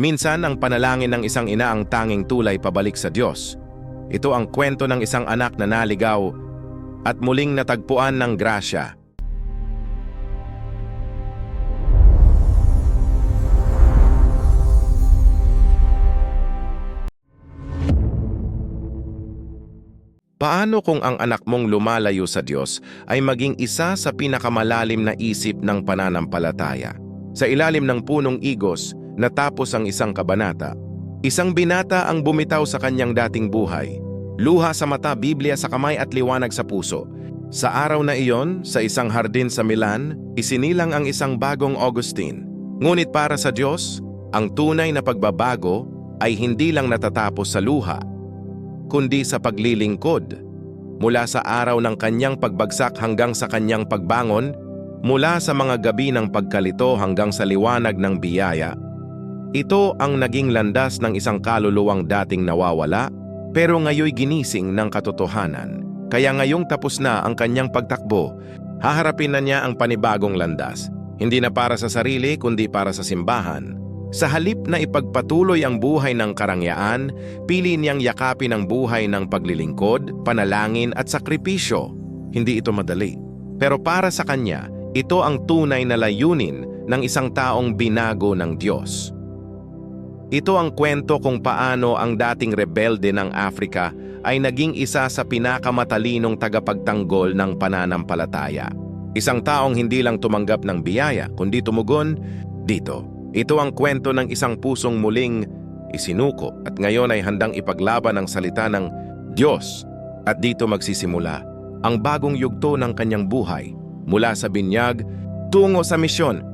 Minsan ang panalangin ng isang ina ang tanging tulay pabalik sa Diyos. Ito ang kwento ng isang anak na naligaw at muling natagpuan ng grasya. Paano kung ang anak mong lumalayo sa Diyos ay maging isa sa pinakamalalim na isip ng pananampalataya? Sa ilalim ng punong igos, natapos ang isang kabanata. Isang binata ang bumitaw sa kanyang dating buhay. Luha sa mata, Biblia sa kamay at liwanag sa puso. Sa araw na iyon, sa isang hardin sa Milan, isinilang ang isang bagong Augustine. Ngunit para sa Diyos, ang tunay na pagbabago ay hindi lang natatapos sa luha, kundi sa paglilingkod. Mula sa araw ng kanyang pagbagsak hanggang sa kanyang pagbangon, mula sa mga gabi ng pagkalito hanggang sa liwanag ng biyaya, ito ang naging landas ng isang kaluluwang dating nawawala pero ngayoy ginising ng katotohanan. Kaya ngayong tapos na ang kanyang pagtakbo, haharapin na niya ang panibagong landas. Hindi na para sa sarili kundi para sa simbahan. Sa halip na ipagpatuloy ang buhay ng karangyaan, pili niyang yakapin ang buhay ng paglilingkod, panalangin at sakripisyo. Hindi ito madali. Pero para sa kanya, ito ang tunay na layunin ng isang taong binago ng Diyos. Ito ang kwento kung paano ang dating rebelde ng Afrika ay naging isa sa pinakamatalinong tagapagtanggol ng pananampalataya. Isang taong hindi lang tumanggap ng biyaya, kundi tumugon dito. Ito ang kwento ng isang pusong muling isinuko at ngayon ay handang ipaglaban ang salita ng Diyos. At dito magsisimula ang bagong yugto ng kanyang buhay mula sa binyag tungo sa misyon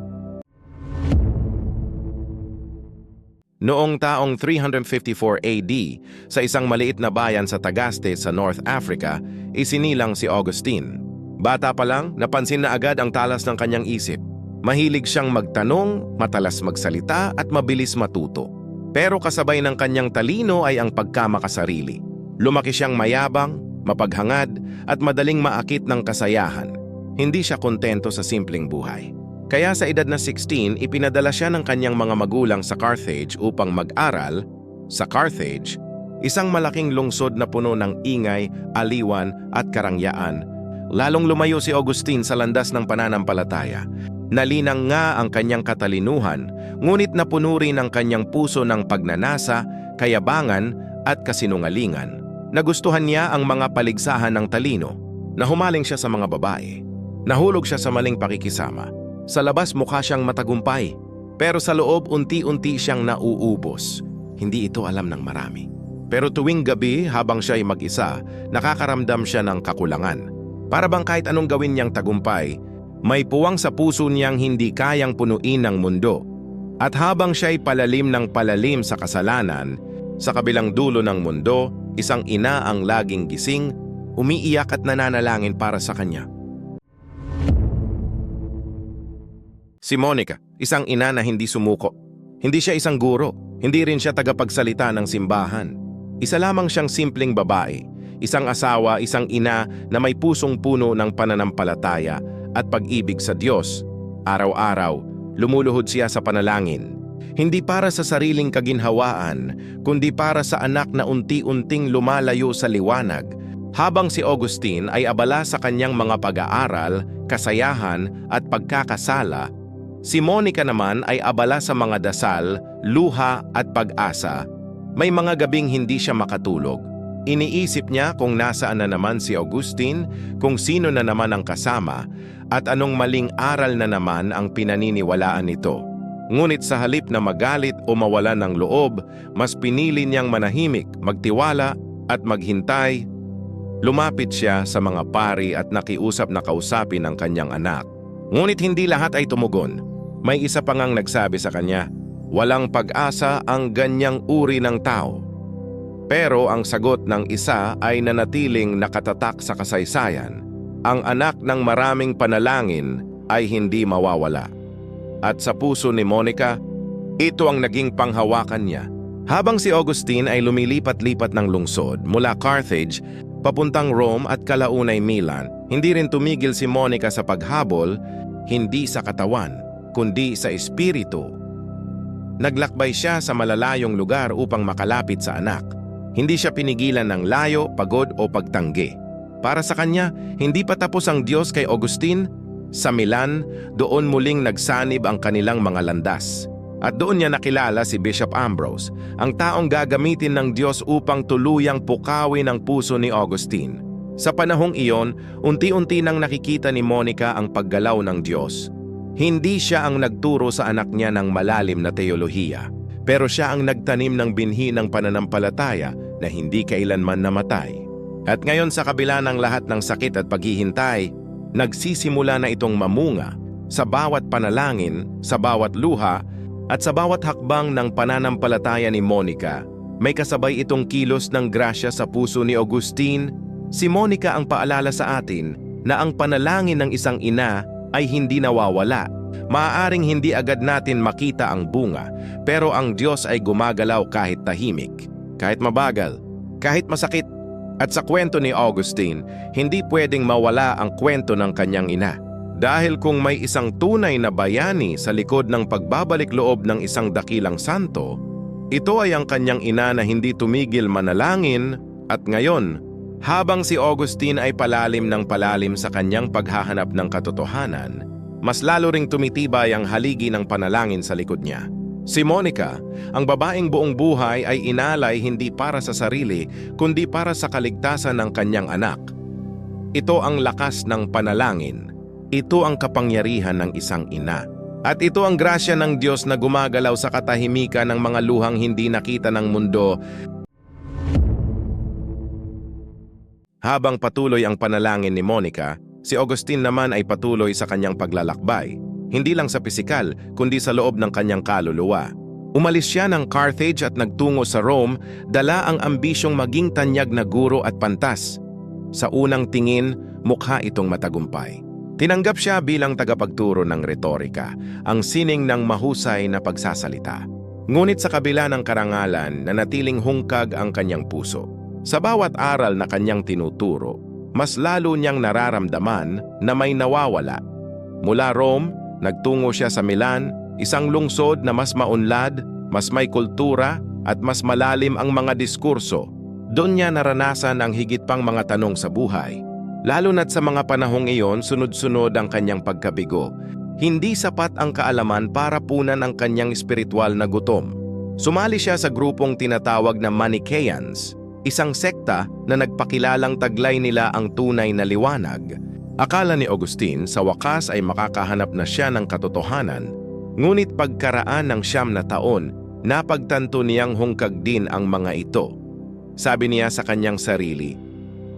Noong taong 354 AD, sa isang maliit na bayan sa Tagaste sa North Africa, isinilang si Augustine. Bata pa lang, napansin na agad ang talas ng kanyang isip. Mahilig siyang magtanong, matalas magsalita at mabilis matuto. Pero kasabay ng kanyang talino ay ang pagkamakasarili. Lumaki siyang mayabang, mapaghangad at madaling maakit ng kasayahan. Hindi siya kontento sa simpleng buhay. Kaya sa edad na 16, ipinadala siya ng kanyang mga magulang sa Carthage upang mag-aral sa Carthage, isang malaking lungsod na puno ng ingay, aliwan at karangyaan. Lalong lumayo si Augustine sa landas ng pananampalataya. Nalinang nga ang kanyang katalinuhan, ngunit napuno rin ang kanyang puso ng pagnanasa, kayabangan at kasinungalingan. Nagustuhan niya ang mga paligsahan ng talino. Nahumaling siya sa mga babae. Nahulog siya sa maling pakikisama sa labas mukha siyang matagumpay, pero sa loob unti-unti siyang nauubos. Hindi ito alam ng marami. Pero tuwing gabi habang siya ay mag-isa, nakakaramdam siya ng kakulangan. Para bang kahit anong gawin niyang tagumpay, may puwang sa puso niyang hindi kayang punuin ng mundo. At habang siya ay palalim ng palalim sa kasalanan, sa kabilang dulo ng mundo, isang ina ang laging gising, umiiyak at nananalangin para sa kanya. Si Monica, isang ina na hindi sumuko. Hindi siya isang guro, hindi rin siya tagapagsalita ng simbahan. Isa lamang siyang simpleng babae, isang asawa, isang ina na may pusong puno ng pananampalataya at pag-ibig sa Diyos. Araw-araw, lumuluhod siya sa panalangin. Hindi para sa sariling kaginhawaan, kundi para sa anak na unti-unting lumalayo sa liwanag, habang si Augustine ay abala sa kanyang mga pag-aaral, kasayahan at pagkakasala, Si Monica naman ay abala sa mga dasal, luha at pag-asa. May mga gabing hindi siya makatulog. Iniisip niya kung nasaan na naman si Augustine, kung sino na naman ang kasama, at anong maling aral na naman ang pinaniniwalaan nito. Ngunit sa halip na magalit o mawala ng loob, mas pinili niyang manahimik, magtiwala at maghintay. Lumapit siya sa mga pari at nakiusap na kausapin ang kanyang anak. Ngunit hindi lahat ay tumugon. May isa pa ngang nagsabi sa kanya, walang pag-asa ang ganyang uri ng tao. Pero ang sagot ng isa ay nanatiling nakatatak sa kasaysayan. Ang anak ng maraming panalangin ay hindi mawawala. At sa puso ni Monica, ito ang naging panghawakan niya. Habang si Augustine ay lumilipat-lipat ng lungsod mula Carthage papuntang Rome at kalaunay Milan, hindi rin tumigil si Monica sa paghabol, hindi sa katawan, kundi sa espiritu. Naglakbay siya sa malalayong lugar upang makalapit sa anak. Hindi siya pinigilan ng layo, pagod o pagtanggi. Para sa kanya, hindi pa tapos ang Diyos kay Augustine. Sa Milan, doon muling nagsanib ang kanilang mga landas. At doon niya nakilala si Bishop Ambrose, ang taong gagamitin ng Diyos upang tuluyang pukawin ang puso ni Augustine. Sa panahong iyon, unti-unti nang nakikita ni Monica ang paggalaw ng Diyos. Hindi siya ang nagturo sa anak niya ng malalim na teolohiya, pero siya ang nagtanim ng binhi ng pananampalataya na hindi kailanman namatay. At ngayon sa kabila ng lahat ng sakit at paghihintay, nagsisimula na itong mamunga sa bawat panalangin, sa bawat luha, at sa bawat hakbang ng pananampalataya ni Monica, may kasabay itong kilos ng grasya sa puso ni Augustine. Si Monica ang paalala sa atin na ang panalangin ng isang ina ay hindi nawawala. Maaaring hindi agad natin makita ang bunga, pero ang Diyos ay gumagalaw kahit tahimik, kahit mabagal, kahit masakit. At sa kwento ni Augustine, hindi pwedeng mawala ang kwento ng kanyang ina. Dahil kung may isang tunay na bayani sa likod ng pagbabalik loob ng isang dakilang santo, ito ay ang kanyang ina na hindi tumigil manalangin at ngayon, habang si Augustine ay palalim ng palalim sa kanyang paghahanap ng katotohanan, mas lalo ring tumitibay ang haligi ng panalangin sa likod niya. Si Monica, ang babaeng buong buhay ay inalay hindi para sa sarili kundi para sa kaligtasan ng kanyang anak. Ito ang lakas ng panalangin. Ito ang kapangyarihan ng isang ina. At ito ang grasya ng Diyos na gumagalaw sa katahimikan ng mga luhang hindi nakita ng mundo. Habang patuloy ang panalangin ni Monica, si Augustine naman ay patuloy sa kanyang paglalakbay. Hindi lang sa pisikal, kundi sa loob ng kanyang kaluluwa. Umalis siya ng Carthage at nagtungo sa Rome, dala ang ambisyong maging tanyag na guro at pantas. Sa unang tingin, mukha itong matagumpay. Tinanggap siya bilang tagapagturo ng retorika, ang sining ng mahusay na pagsasalita. Ngunit sa kabila ng karangalan, nanatiling hungkag ang kanyang puso. Sa bawat aral na kanyang tinuturo, mas lalo niyang nararamdaman na may nawawala. Mula Rome, nagtungo siya sa Milan, isang lungsod na mas maunlad, mas may kultura, at mas malalim ang mga diskurso. Doon niya naranasan ang higit pang mga tanong sa buhay. Lalo na't sa mga panahong iyon, sunod-sunod ang kanyang pagkabigo. Hindi sapat ang kaalaman para punan ang kanyang espiritual na gutom. Sumali siya sa grupong tinatawag na Manichaeans, isang sekta na nagpakilalang taglay nila ang tunay na liwanag. Akala ni Augustine sa wakas ay makakahanap na siya ng katotohanan, ngunit pagkaraan ng siyam na taon, napagtanto niyang hungkag din ang mga ito. Sabi niya sa kanyang sarili,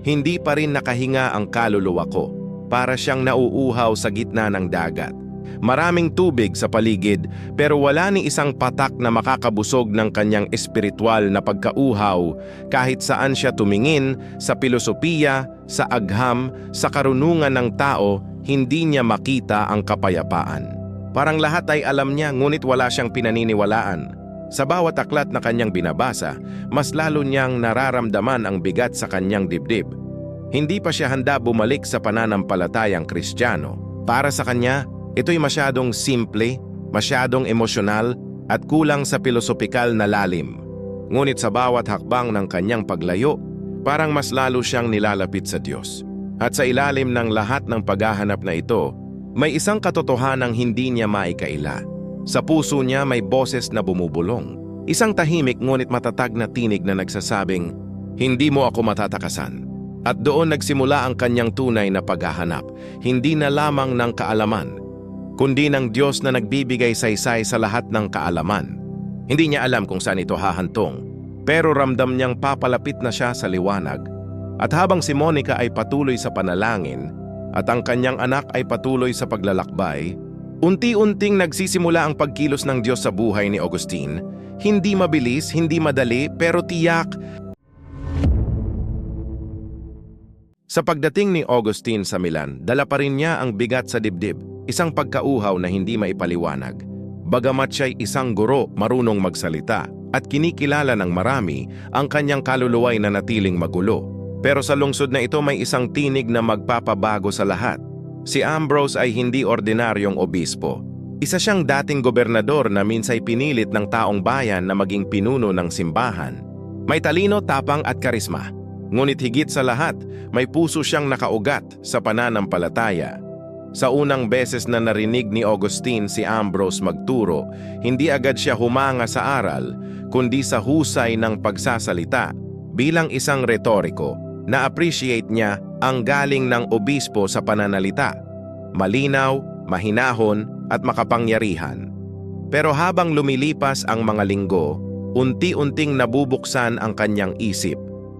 hindi pa rin nakahinga ang kaluluwa ko para siyang nauuhaw sa gitna ng dagat. Maraming tubig sa paligid pero wala ni isang patak na makakabusog ng kanyang espiritual na pagkauhaw kahit saan siya tumingin sa filosofiya, sa agham, sa karunungan ng tao, hindi niya makita ang kapayapaan. Parang lahat ay alam niya ngunit wala siyang pinaniniwalaan. Sa bawat aklat na kanyang binabasa, mas lalo niyang nararamdaman ang bigat sa kanyang dibdib. Hindi pa siya handa bumalik sa pananampalatayang kristyano. Para sa kanya, ito'y masyadong simple, masyadong emosyonal, at kulang sa pilosopikal na lalim. Ngunit sa bawat hakbang ng kanyang paglayo, parang mas lalo siyang nilalapit sa Diyos. At sa ilalim ng lahat ng paghahanap na ito, may isang katotohanang hindi niya maikaila. Sa puso niya may boses na bumubulong. Isang tahimik ngunit matatag na tinig na nagsasabing, Hindi mo ako matatakasan. At doon nagsimula ang kanyang tunay na paghahanap, hindi na lamang ng kaalaman, kundi ng Diyos na nagbibigay saysay sa lahat ng kaalaman. Hindi niya alam kung saan ito hahantong, pero ramdam niyang papalapit na siya sa liwanag. At habang si Monica ay patuloy sa panalangin, at ang kanyang anak ay patuloy sa paglalakbay, unti-unting nagsisimula ang pagkilos ng Diyos sa buhay ni Augustine. Hindi mabilis, hindi madali, pero tiyak Sa pagdating ni Augustine sa Milan, dala pa rin niya ang bigat sa dibdib, isang pagkauhaw na hindi maipaliwanag. Bagamat siya'y isang guro marunong magsalita at kinikilala ng marami, ang kanyang kaluluway na natiling magulo. Pero sa lungsod na ito may isang tinig na magpapabago sa lahat. Si Ambrose ay hindi ordinaryong obispo. Isa siyang dating gobernador na minsay pinilit ng taong bayan na maging pinuno ng simbahan. May talino, tapang at karisma. Ngunit higit sa lahat, may puso siyang nakaugat sa pananampalataya. Sa unang beses na narinig ni Augustine si Ambrose magturo, hindi agad siya humanga sa aral, kundi sa husay ng pagsasalita. Bilang isang retoriko, na-appreciate niya ang galing ng obispo sa pananalita. Malinaw, mahinahon, at makapangyarihan. Pero habang lumilipas ang mga linggo, unti-unting nabubuksan ang kanyang isip.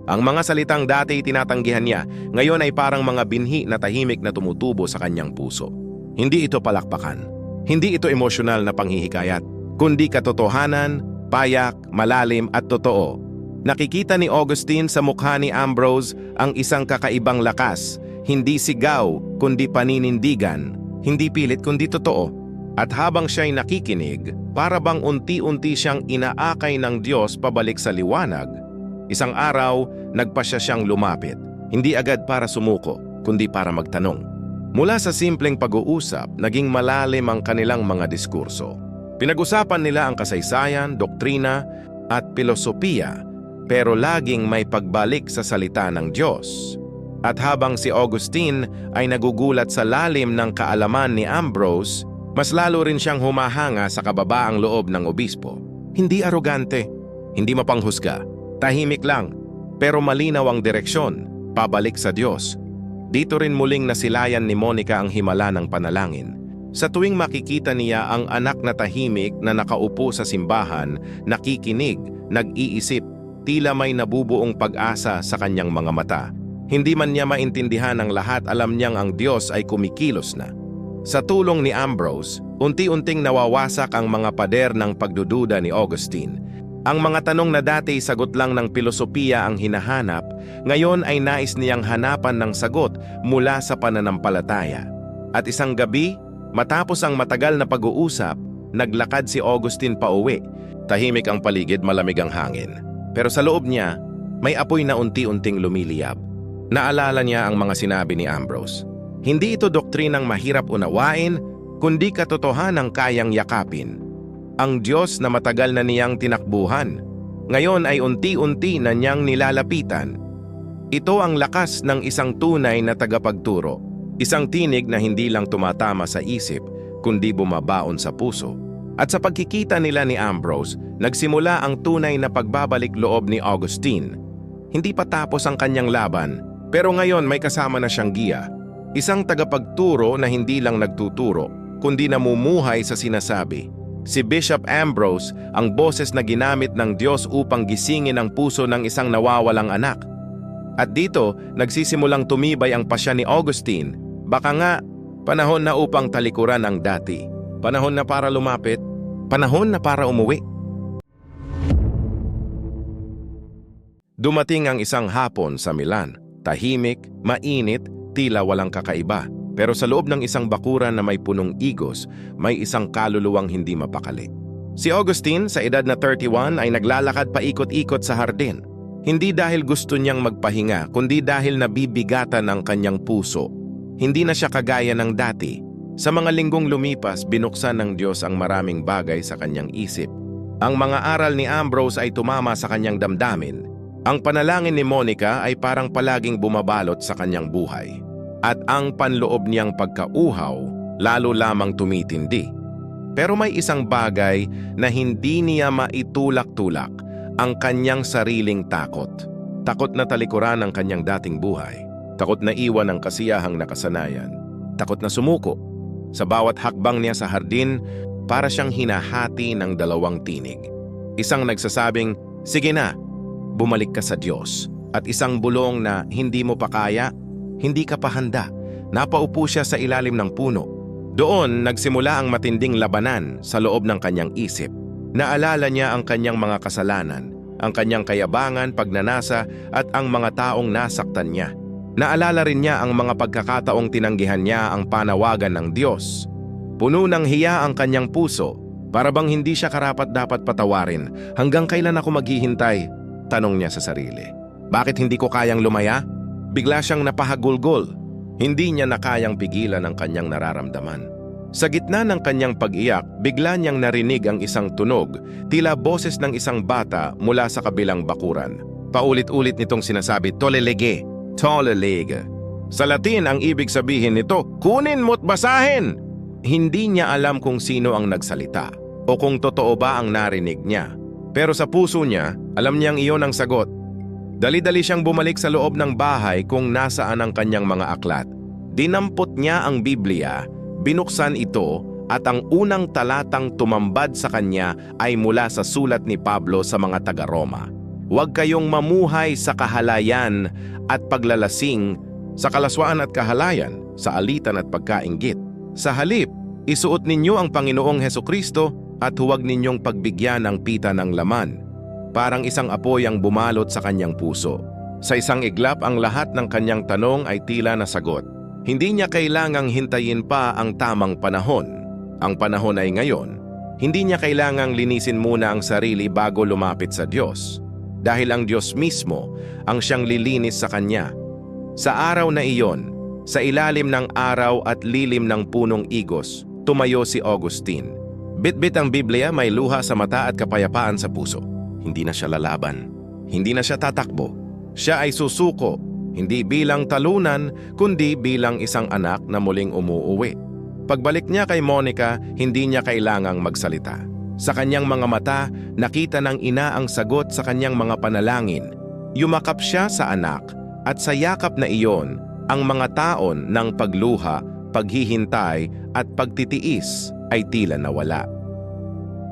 Ang mga salitang dati tinatanggihan niya, ngayon ay parang mga binhi na tahimik na tumutubo sa kanyang puso. Hindi ito palakpakan. Hindi ito emosyonal na panghihikayat, kundi katotohanan, payak, malalim at totoo. Nakikita ni Augustine sa mukha ni Ambrose ang isang kakaibang lakas, hindi sigaw, kundi paninindigan, hindi pilit kundi totoo. At habang siya'y nakikinig, para bang unti-unti siyang inaakay ng Diyos pabalik sa liwanag, isang araw, nagpa siya siyang lumapit, hindi agad para sumuko, kundi para magtanong. Mula sa simpleng pag-uusap, naging malalim ang kanilang mga diskurso. Pinag-usapan nila ang kasaysayan, doktrina, at pilosopiya, pero laging may pagbalik sa salita ng Diyos. At habang si Augustine ay nagugulat sa lalim ng kaalaman ni Ambrose, mas lalo rin siyang humahanga sa kababaang loob ng obispo. Hindi arogante, hindi mapanghusga, tahimik lang, pero malinaw ang direksyon, pabalik sa Diyos. Dito rin muling nasilayan ni Monica ang himala ng panalangin. Sa tuwing makikita niya ang anak na tahimik na nakaupo sa simbahan, nakikinig, nag-iisip, tila may nabubuong pag-asa sa kanyang mga mata. Hindi man niya maintindihan ang lahat, alam niyang ang Diyos ay kumikilos na. Sa tulong ni Ambrose, unti-unting nawawasak ang mga pader ng pagdududa ni Augustine. Ang mga tanong na dati sagot lang ng pilosopiya ang hinahanap, ngayon ay nais niyang hanapan ng sagot mula sa pananampalataya. At isang gabi, matapos ang matagal na pag-uusap, naglakad si Augustine pauwi. Tahimik ang paligid, malamig ang hangin. Pero sa loob niya, may apoy na unti-unting lumiliyab. Naalala niya ang mga sinabi ni Ambrose. Hindi ito doktrinang mahirap unawain, kundi katotohanang kayang yakapin. Ang Diyos na matagal na niyang tinakbuhan, ngayon ay unti-unti na niyang nilalapitan. Ito ang lakas ng isang tunay na tagapagturo, isang tinig na hindi lang tumatama sa isip, kundi bumabaon sa puso. At sa pagkikita nila ni Ambrose, nagsimula ang tunay na pagbabalik loob ni Augustine. Hindi pa tapos ang kanyang laban, pero ngayon may kasama na siyang giya, Isang tagapagturo na hindi lang nagtuturo, kundi namumuhay sa sinasabi. Si Bishop Ambrose ang boses na ginamit ng Diyos upang gisingin ang puso ng isang nawawalang anak. At dito, nagsisimulang tumibay ang pasya ni Augustine. Baka nga, panahon na upang talikuran ang dati. Panahon na para lumapit. Panahon na para umuwi. Dumating ang isang hapon sa Milan. Tahimik, mainit, tila walang kakaiba. Pero sa loob ng isang bakuran na may punong igos, may isang kaluluwang hindi mapakali. Si Augustine, sa edad na 31, ay naglalakad paikot-ikot sa hardin. Hindi dahil gusto niyang magpahinga, kundi dahil nabibigatan ang kanyang puso. Hindi na siya kagaya ng dati. Sa mga linggong lumipas, binuksan ng Diyos ang maraming bagay sa kanyang isip. Ang mga aral ni Ambrose ay tumama sa kanyang damdamin. Ang panalangin ni Monica ay parang palaging bumabalot sa kanyang buhay. At ang panloob niyang pagkauhaw lalo lamang tumitindi. Pero may isang bagay na hindi niya maitulak-tulak, ang kanyang sariling takot. Takot na talikuran ang kanyang dating buhay. Takot na iwan ang kasiyahang nakasanayan. Takot na sumuko. Sa bawat hakbang niya sa hardin, para siyang hinahati ng dalawang tinig. Isang nagsasabing, sige na, bumalik ka sa Diyos. At isang bulong na hindi mo pa kaya, hindi ka pa handa. Napaupo siya sa ilalim ng puno. Doon nagsimula ang matinding labanan sa loob ng kanyang isip. Naalala niya ang kanyang mga kasalanan, ang kanyang kayabangan, pagnanasa at ang mga taong nasaktan niya. Naalala rin niya ang mga pagkakataong tinanggihan niya ang panawagan ng Diyos. Puno ng hiya ang kanyang puso, para bang hindi siya karapat dapat patawarin. Hanggang kailan ako maghihintay? Tanong niya sa sarili. Bakit hindi ko kayang lumaya? Bigla siyang napahagulgol. Hindi niya na kayang pigilan ang kanyang nararamdaman. Sa gitna ng kanyang pag-iyak, bigla niyang narinig ang isang tunog, tila boses ng isang bata mula sa kabilang bakuran. Paulit-ulit nitong sinasabi, Tolelege, Tolelege. Sa Latin, ang ibig sabihin nito, kunin mo't basahin! Hindi niya alam kung sino ang nagsalita o kung totoo ba ang narinig niya. Pero sa puso niya, alam niyang iyon ang sagot. Dali-dali siyang bumalik sa loob ng bahay kung nasaan ang kanyang mga aklat. Dinampot niya ang Biblia, binuksan ito at ang unang talatang tumambad sa kanya ay mula sa sulat ni Pablo sa mga taga-Roma. Huwag kayong mamuhay sa kahalayan at paglalasing, sa kalaswaan at kahalayan, sa alitan at pagkainggit. Sa halip, isuot ninyo ang Panginoong Heso Kristo at huwag ninyong pagbigyan ng pita ng laman. Parang isang apoy ang bumalot sa kanyang puso. Sa isang iglap ang lahat ng kanyang tanong ay tila nasagot. Hindi niya kailangang hintayin pa ang tamang panahon. Ang panahon ay ngayon. Hindi niya kailangang linisin muna ang sarili bago lumapit sa Diyos. Dahil ang Diyos mismo ang siyang lilinis sa kanya. Sa araw na iyon, sa ilalim ng araw at lilim ng punong igos, tumayo si Augustine. Bitbit ang Biblia may luha sa mata at kapayapaan sa puso. Hindi na siya lalaban. Hindi na siya tatakbo. Siya ay susuko, hindi bilang talunan, kundi bilang isang anak na muling umuuwi. Pagbalik niya kay Monica, hindi niya kailangang magsalita. Sa kanyang mga mata, nakita ng ina ang sagot sa kanyang mga panalangin. Yumakap siya sa anak at sa yakap na iyon, ang mga taon ng pagluha, paghihintay at pagtitiis ay tila nawala.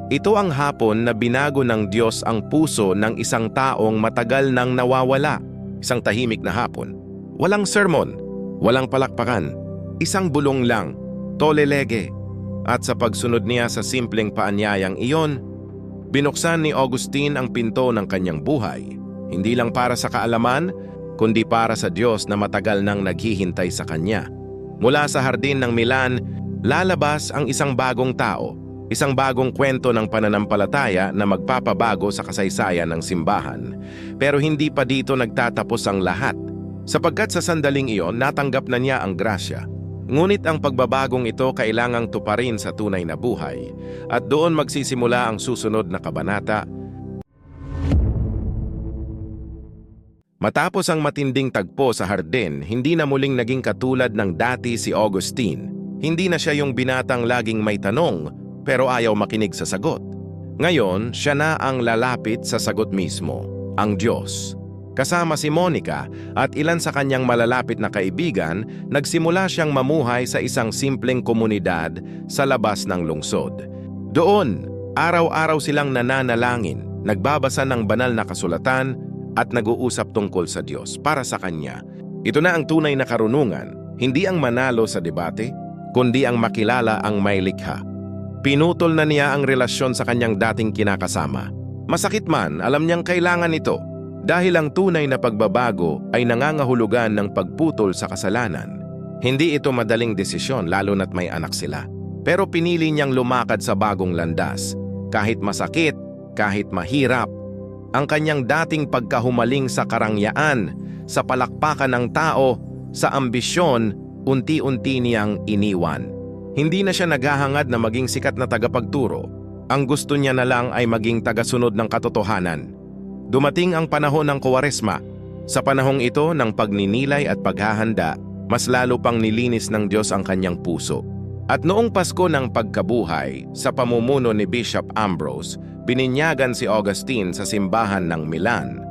Ito ang hapon na binago ng Diyos ang puso ng isang taong matagal nang nawawala. Isang tahimik na hapon. Walang sermon, walang palakpakan, isang bulong lang, tolelege. At sa pagsunod niya sa simpleng paanyayang iyon, binuksan ni Augustine ang pinto ng kanyang buhay. Hindi lang para sa kaalaman, kundi para sa Diyos na matagal nang naghihintay sa kanya. Mula sa hardin ng Milan, lalabas ang isang bagong tao, isang bagong kwento ng pananampalataya na magpapabago sa kasaysayan ng simbahan. Pero hindi pa dito nagtatapos ang lahat. Sapagkat sa sandaling iyon, natanggap na niya ang grasya. Ngunit ang pagbabagong ito kailangang tuparin sa tunay na buhay at doon magsisimula ang susunod na kabanata Matapos ang matinding tagpo sa hardin, hindi na muling naging katulad ng dati si Augustine. Hindi na siya yung binatang laging may tanong pero ayaw makinig sa sagot. Ngayon, siya na ang lalapit sa sagot mismo, ang Diyos. Kasama si Monica at ilan sa kanyang malalapit na kaibigan, nagsimula siyang mamuhay sa isang simpleng komunidad sa labas ng lungsod. Doon, araw-araw silang nananalangin, nagbabasa ng banal na kasulatan at nag-uusap tungkol sa Diyos para sa Kanya. Ito na ang tunay na karunungan, hindi ang manalo sa debate, kundi ang makilala ang may likha. Pinutol na niya ang relasyon sa kanyang dating kinakasama. Masakit man, alam niyang kailangan ito dahil ang tunay na pagbabago ay nangangahulugan ng pagputol sa kasalanan. Hindi ito madaling desisyon lalo na't may anak sila. Pero pinili niyang lumakad sa bagong landas. Kahit masakit, kahit mahirap, ang kanyang dating pagkahumaling sa karangyaan, sa palakpakan ng tao, sa ambisyon, unti-unti niyang iniwan. Hindi na siya naghahangad na maging sikat na tagapagturo. Ang gusto niya na lang ay maging tagasunod ng katotohanan. Dumating ang panahon ng Kuwaresma. Sa panahong ito ng pagninilay at paghahanda, mas lalo pang nilinis ng Diyos ang kanyang puso. At noong Pasko ng pagkabuhay, sa pamumuno ni Bishop Ambrose, bininyagan si Augustine sa simbahan ng Milan.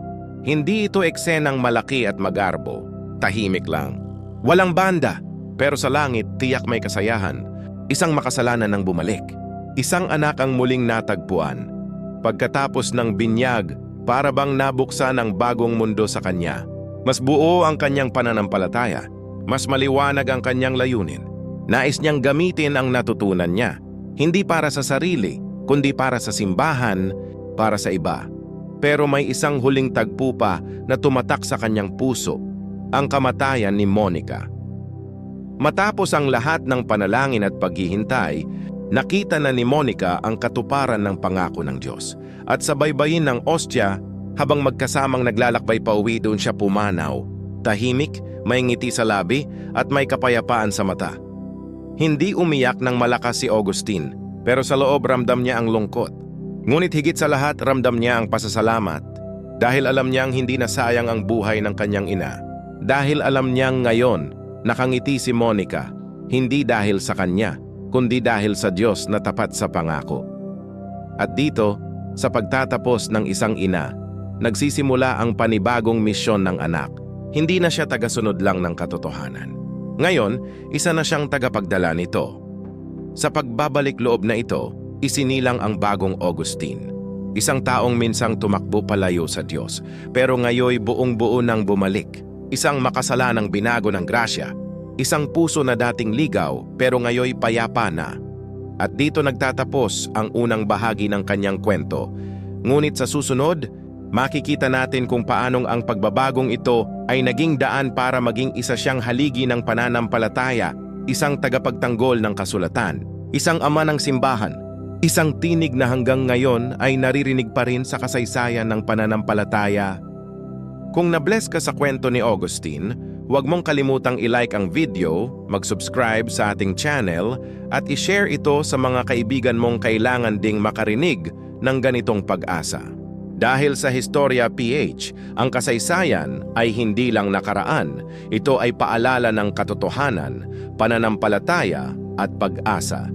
Hindi ito eksenang malaki at magarbo, tahimik lang. Walang banda, pero sa langit tiyak may kasayahan. Isang makasalanan ng bumalik. Isang anak ang muling natagpuan. Pagkatapos ng binyag, para bang nabuksan ang bagong mundo sa kanya. Mas buo ang kanyang pananampalataya. Mas maliwanag ang kanyang layunin. Nais niyang gamitin ang natutunan niya. Hindi para sa sarili, kundi para sa simbahan, para sa iba. Pero may isang huling tagpo pa na tumatak sa kanyang puso, ang kamatayan ni Monica. Matapos ang lahat ng panalangin at paghihintay, nakita na ni Monica ang katuparan ng pangako ng Diyos. At sa baybayin ng ostya, habang magkasamang naglalakbay pa uwi doon siya pumanaw, tahimik, may ngiti sa labi at may kapayapaan sa mata. Hindi umiyak ng malakas si Augustine, pero sa loob ramdam niya ang lungkot. Ngunit higit sa lahat ramdam niya ang pasasalamat dahil alam niyang hindi na sayang ang buhay ng kanyang ina. Dahil alam niyang ngayon nakangiti si Monica, hindi dahil sa kanya, kundi dahil sa Diyos na tapat sa pangako. At dito, sa pagtatapos ng isang ina, nagsisimula ang panibagong misyon ng anak. Hindi na siya tagasunod lang ng katotohanan. Ngayon, isa na siyang tagapagdala nito. Sa pagbabalik loob na ito, isinilang ang bagong Augustine. Isang taong minsang tumakbo palayo sa Diyos, pero ngayoy buong buo nang bumalik. Isang makasalanang binago ng grasya. Isang puso na dating ligaw, pero ngayoy payapa na. At dito nagtatapos ang unang bahagi ng kanyang kwento. Ngunit sa susunod, makikita natin kung paanong ang pagbabagong ito ay naging daan para maging isa siyang haligi ng pananampalataya, isang tagapagtanggol ng kasulatan, isang ama ng simbahan, isang tinig na hanggang ngayon ay naririnig pa rin sa kasaysayan ng pananampalataya. Kung nabless ka sa kwento ni Augustine, huwag mong kalimutang i-like ang video, mag-subscribe sa ating channel, at i-share ito sa mga kaibigan mong kailangan ding makarinig ng ganitong pag-asa. Dahil sa Historia PH, ang kasaysayan ay hindi lang nakaraan, ito ay paalala ng katotohanan, pananampalataya at pag-asa.